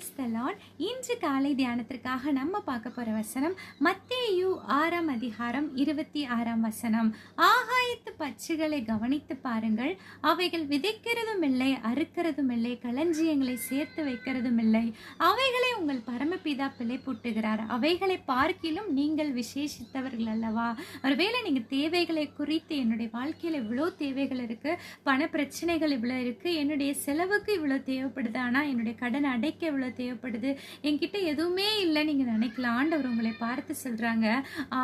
Price இன்று காலை தியானத்திற்காக நம்ம பார்க்க போற வசனம் மத்தேயு ஆறாம் அதிகாரம் இருபத்தி ஆறாம் வசனம். ஆகாயத்து பச்சைகளை கவனித்து பாருங்கள். அவைகள் விதைக்கிறதும் இல்லை அறுக்கிறதும் இல்லை களஞ்சியங்களை சேர்த்து வைக்கிறதும் இல்லை அவைகளை உங்கள் பரமபிதா பிழை பூட்டுகிறார். அவைகளை பார்க்கிலும் நீங்கள் விசேஷித்தவர்கள் அல்லவா? ஒருவேளை நீங்கள் தேவைகளை குறித்து என்னுடைய வாழ்க்கையில் இவ்வளோ தேவைகள் இருக்கு பண பிரச்சனைகள் இவ்வளோ இருக்கு என்னுடைய செலவுக்கு இவ்வளோ தேவைப்படுது ஆனால் என்னுடைய கடன் அடைக்க இவ்வளோ தேவைப்படுது என்கிட்ட எதுவுமே இல்லை நீங்கள் நினைக்கலாம் ஆண்டவர் உங்களை பார்த்து சொல்கிறாங்க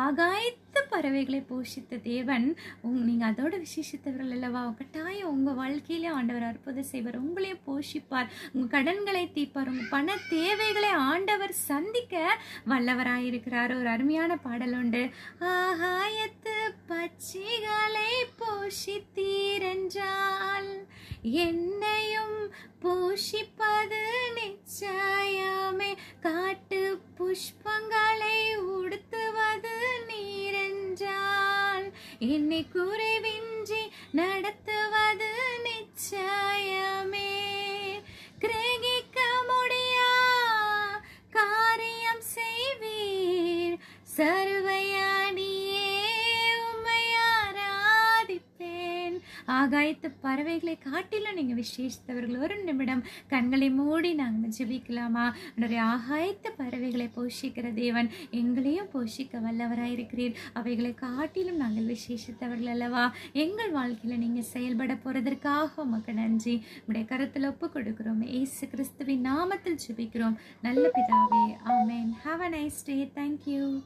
ஆகாயத்து பறவைகளை போஷித்த தேவன் உங் நீங்கள் அதோட விசேஷித்தவர்கள் அல்லவா? கட்டாயம் உங்கள் வாழ்க்கையிலே ஆண்டவர் அற்புதம் செய்வார். உங்களையும் போஷிப்பார். உங்கள் கடன்களை தீர்ப்பார். உங்கள் பண தேவைகளை ஆண்டவர் சந்திக்க வல்லவராயிருக்கிறார். ஒரு அருமையான பாடல் உண்டு. ஆகாயத்து பச்சைகளை போஷித்தீரென்றால் என்னையும் போஷிப்பது நிச்சயமே. காட்டு புஷ்பங்களை உடுத்துவது நீரென்றால் என்னை குறை செய்வீர் சர்வையாடியே ஆகாயத்து பறவைகளை காட்டிலும் நீங்க விசேஷித்தவர்கள் ஒரு நிமிடம். கண்களை மூடி நாங்கள் ஜெபிக்கலாமா? என்னுடைய ஆகாயத்து பறவைகளை போஷிக்கிற தேவன் எங்களையும் போஷிக்க வல்லவராயிருக்கிறீர் அவைகளை காட்டிலும் நாங்கள் விசேஷித்தவர்கள் அல்லவா? எங்கள் வாழ்க்கையில நீங்க செயல்பட போறதற்காக உமக்கு நன்றி. உடைய கருத்தில் ஒப்பு கொடுக்கிறோம். ஏசு கிறிஸ்துவின் நாமத்தில் ஜெபிக்கிறோம். நல்ல பிதாவே ஆமேன். Have a nice day thank you